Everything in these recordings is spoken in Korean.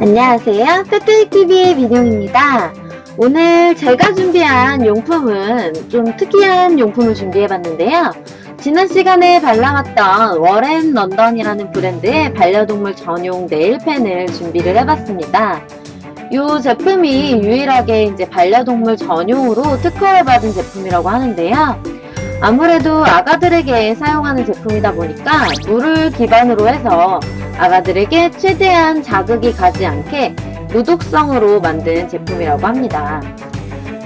안녕하세요. 페트릭TV의 민용입니다. 오늘 제가 준비한 용품은 좀 특이한 용품을 준비해봤는데요. 지난 시간에 발라왔던 워렌 런던이라는 브랜드의 반려동물 전용 네일펜을 준비를 해봤습니다. 이 제품이 유일하게 이제 반려동물 전용으로 특허를 받은 제품이라고 하는데요. 아무래도 아가들에게 사용하는 제품이다 보니까 물을 기반으로 해서 아가들에게 최대한 자극이 가지 않게 무독성으로 만든 제품이라고 합니다.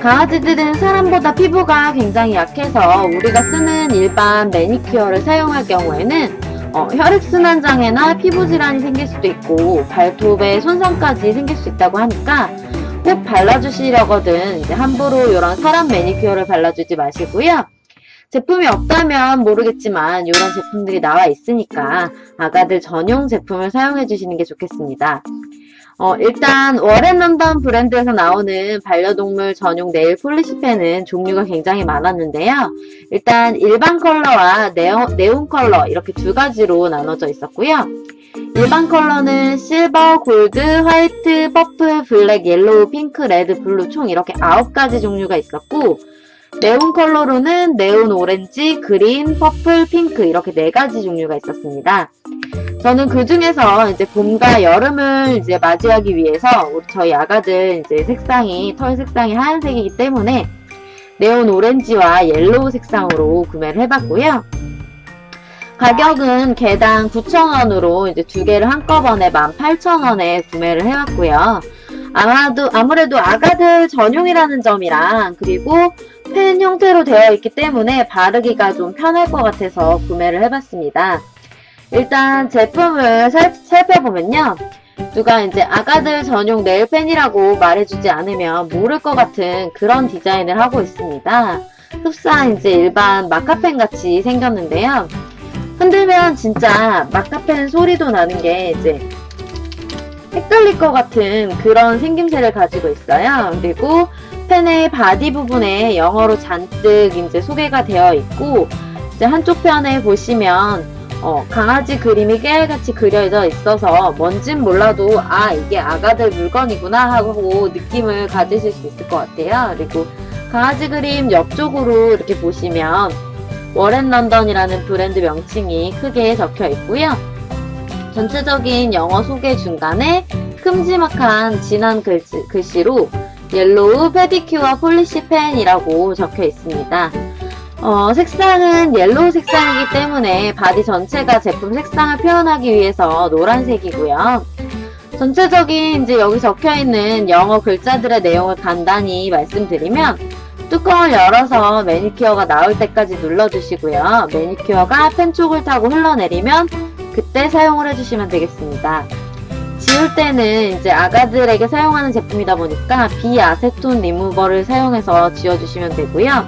강아지들은 사람보다 피부가 굉장히 약해서 우리가 쓰는 일반 매니큐어를 사용할 경우에는 어, 혈액순환 장애나 피부 질환이 생길 수도 있고 발톱에 손상까지 생길 수 있다고 하니까 꼭 발라주시려거든 이제 함부로 이런 사람 매니큐어를 발라주지 마시고요. 제품이 없다면 모르겠지만 이런 제품들이 나와 있으니까 아가들 전용 제품을 사용해 주시는 게 좋겠습니다. 어, 일단 워렌 런던 브랜드에서 나오는 반려동물 전용 네일 폴리시 펜은 종류가 굉장히 많았는데요. 일단 일반 컬러와 네온, 네온 컬러 이렇게 두 가지로 나눠져 있었고요. 일반 컬러는 실버, 골드, 화이트, 퍼플, 블랙, 옐로우, 핑크, 레드, 블루 총 이렇게 아홉 가지 종류가 있었고 네온 컬러로는 네온 오렌지, 그린, 퍼플, 핑크 이렇게 네 가지 종류가 있었습니다. 저는 그 중에서 이제 봄과 여름을 이제 맞이하기 위해서 우리 저희 아가들 이제 색상이 털 색상이 하얀색이기 때문에 네온 오렌지와 옐로우 색상으로 구매를 해봤고요. 가격은 개당 9,000원으로 이제 두 개를 한꺼번에 18,000원에 구매를 해왔고요. 아마도 아무래도 아가들 전용이라는 점이랑 그리고 펜 형태로 되어 있기 때문에 바르기가 좀 편할 것 같아서 구매를 해봤습니다. 일단 제품을 살, 살펴보면요. 누가 이제 아가들 전용 네일펜이라고 말해주지 않으면 모를 것 같은 그런 디자인을 하고 있습니다. 흡사 이제 일반 마카펜 같이 생겼는데요. 흔들면 진짜 마카펜 소리도 나는 게 이제 헷갈릴 것 같은 그런 생김새를 가지고 있어요. 그리고 펜의 바디 부분에 영어로 잔뜩 이제 소개가 되어 있고 이제 한쪽 편에 보시면 어, 강아지 그림이 깨알같이 그려져 있어서 뭔진 몰라도 아 이게 아가들 물건이구나 하고 느낌을 가지실 수 있을 것 같아요. 그리고 강아지 그림 옆쪽으로 이렇게 보시면 워렌 런던이라는 브랜드 명칭이 크게 적혀 있고요. 전체적인 영어 소개 중간에 큼지막한 진한 글씨, 글씨로 옐로우 페디큐어 폴리시 펜이라고 적혀 있습니다. 어, 색상은 옐로우 색상이기 때문에 바디 전체가 제품 색상을 표현하기 위해서 노란색이고요. 전체적인 이제 여기 적혀 있는 영어 글자들의 내용을 간단히 말씀드리면 뚜껑을 열어서 매니큐어가 나올 때까지 눌러주시고요. 매니큐어가 펜촉을 타고 흘러내리면 그때 사용을 해주시면 되겠습니다. 지울 때는 이제 아가들에게 사용하는 제품이다 보니까 비아세톤 리무버를 사용해서 지워주시면 되고요.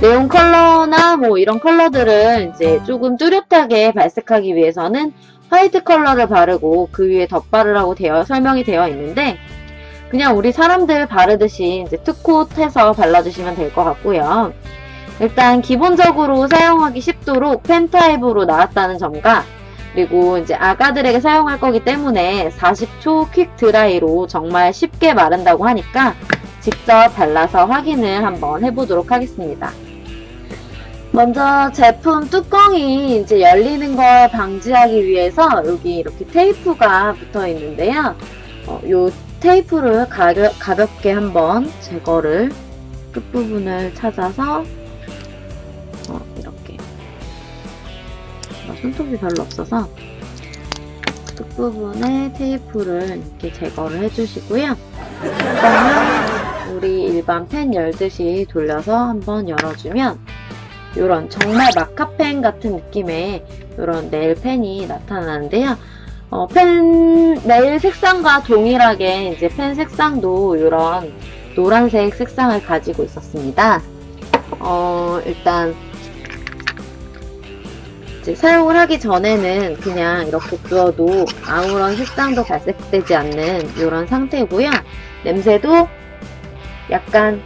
네온 컬러나 뭐 이런 컬러들을 이제 조금 뚜렷하게 발색하기 위해서는 화이트 컬러를 바르고 그 위에 덧바를 하고 되어 설명이 되어 있는데 그냥 우리 사람들 바르듯이 이제 투콧해서 발라주시면 될 것 같고요. 일단 기본적으로 사용하기 쉽도록 펜 타입으로 나왔다는 점과 그리고 이제 아가들에게 사용할 거기 때문에 40초 퀵 드라이로 정말 쉽게 마른다고 하니까 직접 발라서 확인을 한번 해보도록 하겠습니다. 먼저 제품 뚜껑이 이제 열리는 걸 방지하기 위해서 여기 이렇게 테이프가 붙어 있는데요. 어, 요 테이프를 가려, 가볍게 한번 제거를 끝부분을 찾아서 손톱이 별로 없어서 끝부분에 테이프를 이렇게 제거를 해주시고요. 그러면 우리 일반 펜 열듯이 돌려서 한번 열어주면 이런 정말 마카펜 같은 느낌의 이런 네일 펜이 나타나는데요. 어, 펜 네일 색상과 동일하게 이제 펜 색상도 이런 노란색 색상을 가지고 있었습니다. 어, 일단 이제 사용을 하기 전에는 그냥 이렇게 두어도 아무런 색상도 발색되지 않는 이런 상태고요. 냄새도 약간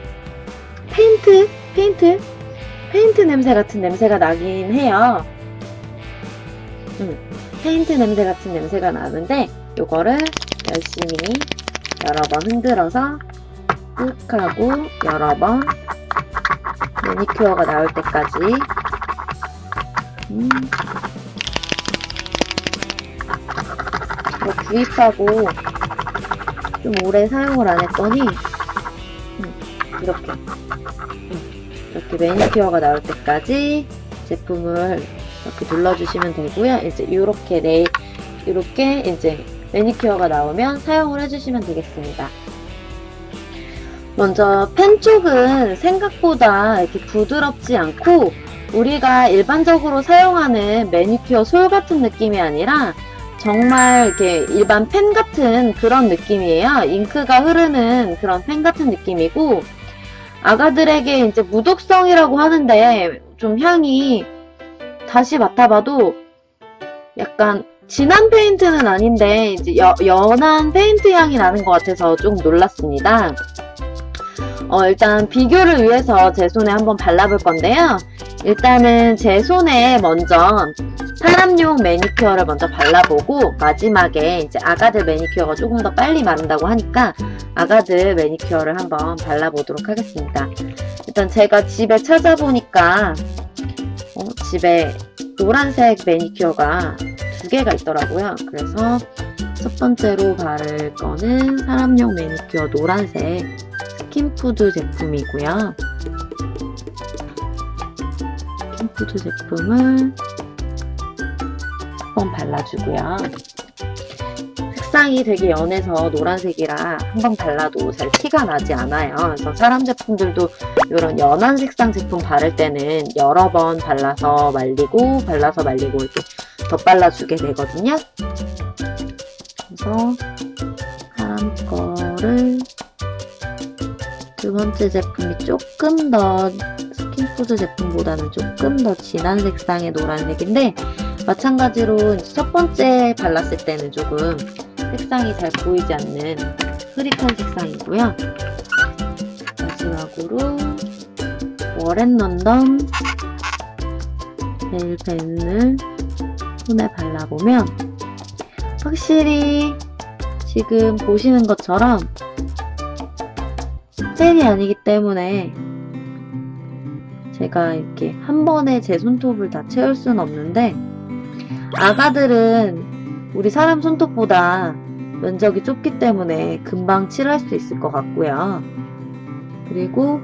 페인트, 페인트 페인트 냄새 같은 냄새가 나긴 해요. 음, 페인트 냄새 같은 냄새가 나는데 이거를 열심히 여러 번 흔들어서 꾹 하고 여러 번 매니큐어가 나올 때까지 음. 뭐 구입하고 좀 오래 사용을 안 했더니 음, 이렇게 음, 이렇게 매니큐어가 나올 때까지 제품을 이렇게 눌러주시면 되고요. 이제 이렇게 네 이렇게 이제 매니큐어가 나오면 사용을 해주시면 되겠습니다. 먼저 펜 쪽은 생각보다 이렇게 부드럽지 않고 우리가 일반적으로 사용하는 매니큐어 솔 같은 느낌이 아니라 정말 이렇게 일반 펜 같은 그런 느낌이에요. 잉크가 흐르는 그런 펜 같은 느낌이고 아가들에게 이제 무독성이라고 하는데 좀 향이 다시 맡아봐도 약간 진한 페인트는 아닌데 이제 여, 연한 페인트 향이 나는 것 같아서 좀 놀랐습니다. 어, 일단 비교를 위해서 제 손에 한번 발라볼 건데요. 일단은 제 손에 먼저 사람용 매니큐어를 먼저 발라보고 마지막에 이제 아가들 매니큐어가 조금 더 빨리 마른다고 하니까 아가들 매니큐어를 한번 발라보도록 하겠습니다. 일단 제가 집에 찾아보니까 어, 집에 노란색 매니큐어가 두 개가 있더라고요. 그래서 첫 번째로 바를 거는 사람용 매니큐어 노란색 스킨푸드 제품이고요. 스킨푸드 제품을 한번 발라주고요. 색상이 되게 연해서 노란색이라 한 번 발라도 잘 티가 나지 않아요. 그래서 사람 제품들도 이런 연한 색상 제품 바를 때는 여러 번 발라서 말리고 발라서 말리고 이렇게 덧발라주게 되거든요. 그래서 사람 거를 두 번째 제품이 조금 더 스킨푸드 제품보다는 조금 더 진한 색상의 노란색인데 마찬가지로 첫 번째 발랐을 때는 조금 색상이 잘 보이지 않는 흐릿한 색상이고요. 마지막으로 워렌 런던 벨펜을 손에 발라보면 확실히 지금 보시는 것처럼 젤이 아니기 때문에 제가 이렇게 한 번에 제 손톱을 다 채울 수는 없는데 아가들은 우리 사람 손톱보다 면적이 좁기 때문에 금방 칠할 수 있을 것 같고요. 그리고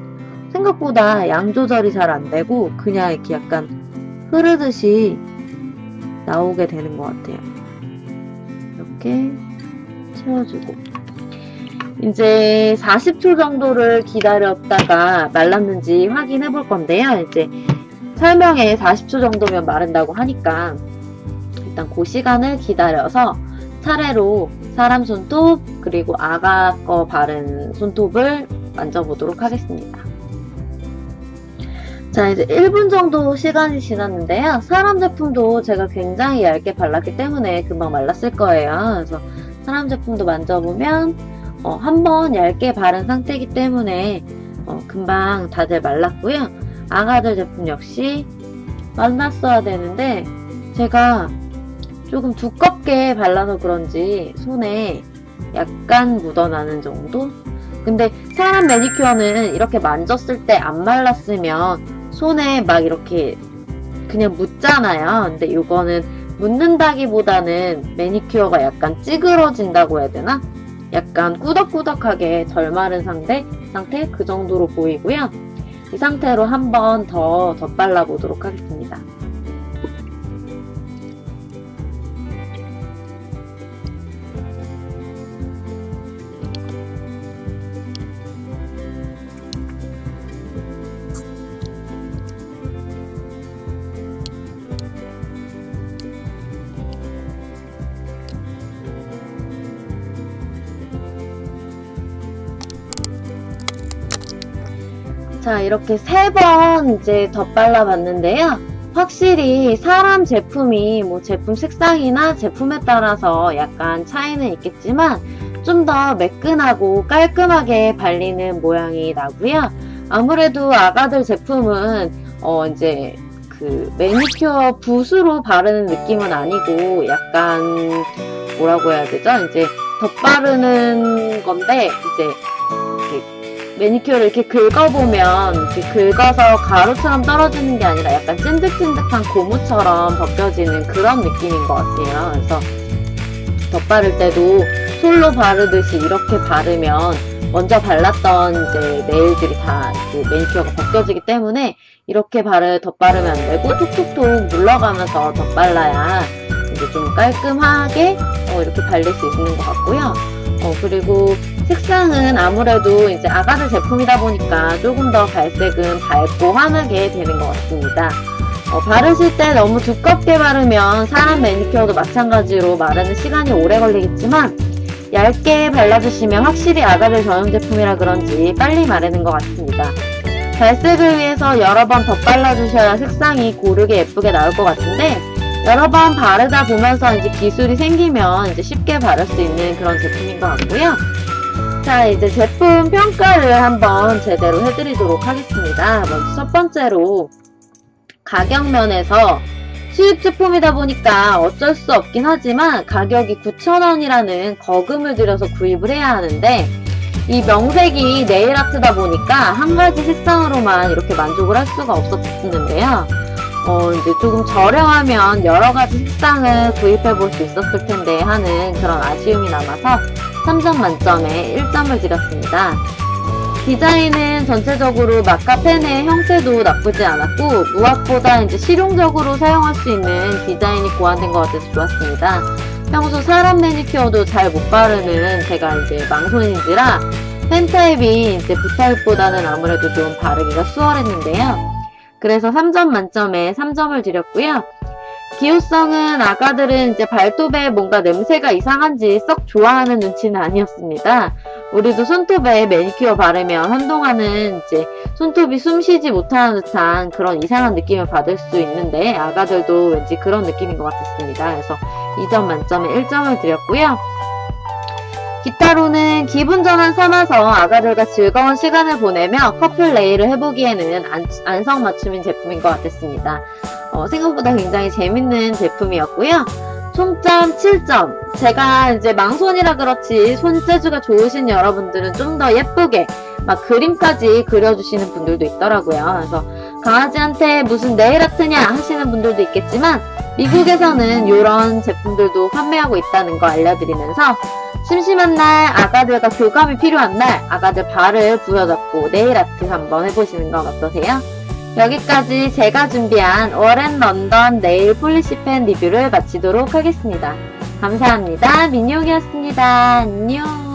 생각보다 양 조절이 잘 안 되고 그냥 이렇게 약간 흐르듯이 나오게 되는 것 같아요. 이렇게 채워주고 이제 40초 정도를 기다렸다가 말랐는지 확인해 볼 건데요. 이제 설명에 40초 정도면 마른다고 하니까 일단 그 시간을 기다려서 차례로 사람 손톱 그리고 아가 거 바른 손톱을 만져보도록 하겠습니다. 자 이제 1분 정도 시간이 지났는데요. 사람 제품도 제가 굉장히 얇게 발랐기 때문에 금방 말랐을 거예요. 그래서 사람 제품도 만져보면 어, 한번 얇게 바른 상태이기 때문에 어, 금방 다들 말랐고요. 아가들 제품 역시 말랐어야 되는데 제가 조금 두껍게 발라서 그런지 손에 약간 묻어나는 정도? 근데 사람 매니큐어는 이렇게 만졌을 때 안 말랐으면 손에 막 이렇게 그냥 묻잖아요. 근데 이거는 묻는다기보다는 매니큐어가 약간 찌그러진다고 해야 되나? 약간 꾸덕꾸덕하게 덜 마른 상태, 상태 그 정도로 보이고요. 이 상태로 한 번 더 덧발라 보도록 하겠습니다. 자, 이렇게 세 번 이제 덧발라 봤는데요. 확실히 사람 제품이 뭐 제품 색상이나 제품에 따라서 약간 차이는 있겠지만 좀 더 매끈하고 깔끔하게 발리는 모양이 나고요. 아무래도 아가들 제품은 어 이제 그 매니큐어 붓으로 바르는 느낌은 아니고 약간 뭐라고 해야 되죠? 이제 덧바르는 건데 이제 매니큐어를 이렇게 긁어보면 이렇게 긁어서 가루처럼 떨어지는 게 아니라 약간 찐득찐득한 고무처럼 벗겨지는 그런 느낌인 것 같아요. 그래서 덧바를 때도 솔로 바르듯이 이렇게 바르면 먼저 발랐던 이제 네일들이 다 이제 매니큐어가 벗겨지기 때문에 이렇게 바르 덧바르면 안 되고 톡톡톡 눌러가면서 덧발라야 이제 좀 깔끔하게 어, 이렇게 발릴 수 있는 것 같고요. 어, 그리고 색상은 아무래도 이제 아가드 제품이다 보니까 조금 더 발색은 밝고 환하게 되는 것 같습니다. 어, 바르실 때 너무 두껍게 바르면 사람 매니큐어도 마찬가지로 마르는 시간이 오래 걸리겠지만 얇게 발라주시면 확실히 아가들 전용 제품이라 그런지 빨리 마르는 것 같습니다. 발색을 위해서 여러 번더 발라주셔야 색상이 고르게 예쁘게 나올 것 같은데 여러 번 바르다 보면서 이제 기술이 생기면 이제 쉽게 바를 수 있는 그런 제품인 것 같고요. 자, 이제 제품 평가를 한번 제대로 해드리도록 하겠습니다. 먼저 첫 번째로 가격 면에서 수입 제품이다 보니까 어쩔 수 없긴 하지만 가격이 9,000원이라는 거금을 들여서 구입을 해야 하는데 이 명색이 네일 아트다 보니까 한 가지 색상으로만 이렇게 만족을 할 수가 없었는데요. 어, 이제 조금 저렴하면 여러 가지 색상을 구입해 볼 수 있었을 텐데 하는 그런 아쉬움이 남아서 3점 만점에 1점을 드렸습니다. 디자인은 전체적으로 마카펜의 형태도 나쁘지 않았고 무엇보다 이제 실용적으로 사용할 수 있는 디자인이 고안된 것 같아서 좋았습니다. 평소 사람 매니큐어도 잘 못 바르는 제가 이제 망손인지라 펜 타입이 이제 붓타입보다는 아무래도 좀 바르기가 수월했는데요. 그래서 3점 만점에 3점을 드렸고요. 기호성은 아가들은 이제 발톱에 뭔가 냄새가 이상한지 썩 좋아하는 눈치는 아니었습니다. 우리도 손톱에 매니큐어 바르면 한동안은 이제 손톱이 숨 쉬지 못하는 듯한 그런 이상한 느낌을 받을 수 있는데 아가들도 왠지 그런 느낌인 것 같았습니다. 그래서 2점 만점에 1점을 드렸고요. 기타로는 기분 전환 삼아서 아가들과 즐거운 시간을 보내며 커플 레일을 해보기에는 안, 성 맞춤인 제품인 것 같았습니다. 어, 생각보다 굉장히 재밌는 제품이었고요. 총점 7점. 제가 이제 망손이라 그렇지 손재주가 좋으신 여러분들은 좀 더 예쁘게 막 그림까지 그려주시는 분들도 있더라고요. 그래서 강아지한테 무슨 네일 아트냐 하시는 분들도 있겠지만 미국에서는 이런 제품들도 판매하고 있다는 거 알려드리면서 심심한 날 아가들과 교감이 필요한 날 아가들 발을 부여잡고 네일 아트 한번 해보시는 건 어떠세요? 여기까지 제가 준비한 워렌 런던 네일 폴리시펜 리뷰를 마치도록 하겠습니다. 감사합니다. 민용이었습니다. 안녕.